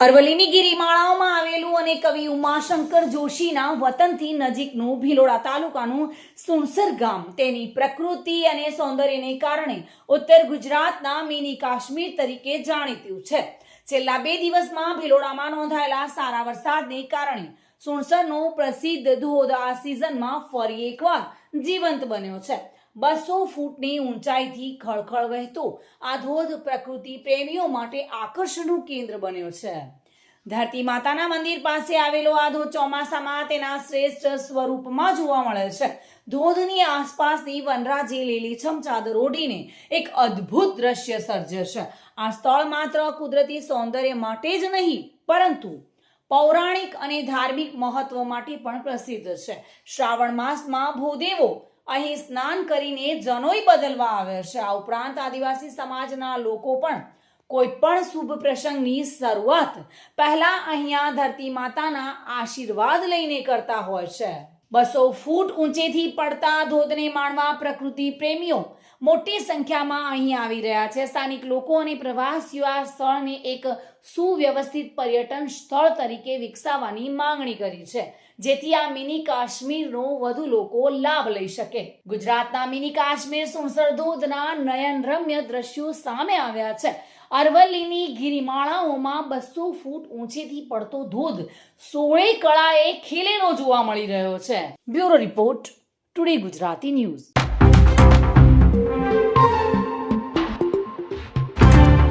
અરવલ્લીની ગિરિમાળાઓમાં આવેલું અને કવિ ઉમાશંકર જોશીના વતનથી નજીકનું ભિલોડા તાલુકાનું સુણસર ગામ. તેની પ્રકૃતિ અને સૌંદર્યને કારણે ઉત્તર ગુજરાતના મિની કાશ્મીર તરીકે જાણીતું છે. છેલ્લા બે દિવસમાં ભિલોડામાં નોંધાયેલા સારા વરસાદને કારણે સુણસરનો પ્રસિદ્ધ ધોધ આ સિઝનમાં ફરી એકવાર જીવંત બન્યો છે. બસો ફૂટની ઊંચાઈથી ખળખળ વહેતો આ ધોધ પ્રકૃતિ પ્રેમીઓ માટે આકર્ષણનું કેન્દ્ર બન્યો છે. ધરતી માતાના મંદિર પાસે આવેલો આ ધોધ ચોમાસામાં તેના શ્રેષ્ઠ સ્વરૂપમાં જોવા મળે છે. ધોધની આસપાસની વનરાજી લીલીછમ ચાદર ઓઢીને એક અદ્ભુત દ્રશ્ય સર્જે છે. આ સ્થળ માત્ર કુદરતી સૌંદર્ય માટે જ નહીં, પરંતુ પૌરાણિક અને ધાર્મિક મહત્વ માટે પણ પ્રસિદ્ધ છે. શ્રાવણ માસમાં ભૂદેવો અહીં સ્નાન કરીને જનોઈ બદલવા આવે છે. આ ઉપરાંત આદિવાસી સમાજના લોકો પણ કોઈ પણ શુભ પ્રસંગની શરૂઆત પહેલા અહીંયા ધરતી માતાના આશીર્વાદ લઈને કરતા હોય છે. બસો ફૂટ ઊંચેથી પડતા ધોધને માણવા પ્રકૃતિ પ્રેમીઓ મોટી સંખ્યામાં અહીં આવી રહ્યા છે. સ્થાનિક લોકો અને પ્રવાસીઓ આ સ્થળને એક સુવ્યવસ્થિત પર્યટન સ્થળ તરીકે વિકસાવવાની માંગણી કરી છે, જેથી આ મિની કાશ્મીરનો વધુ લોકો લાભ લઈ શકે. ગુજરાતના મિની કાશ્મીર સુણસર ધોધના નયનરમ્ય દ્રશ્યો સામે આવ્યા છે. અરવલ્લીની ગિરિમાળાઓમાં બસો ફૂટ ઊંચેથી પડતો ધોધ સોળે કળાએ ખીલેલો જોવા મળી રહ્યો છે. Bureau report today Gujarati news. Thank you.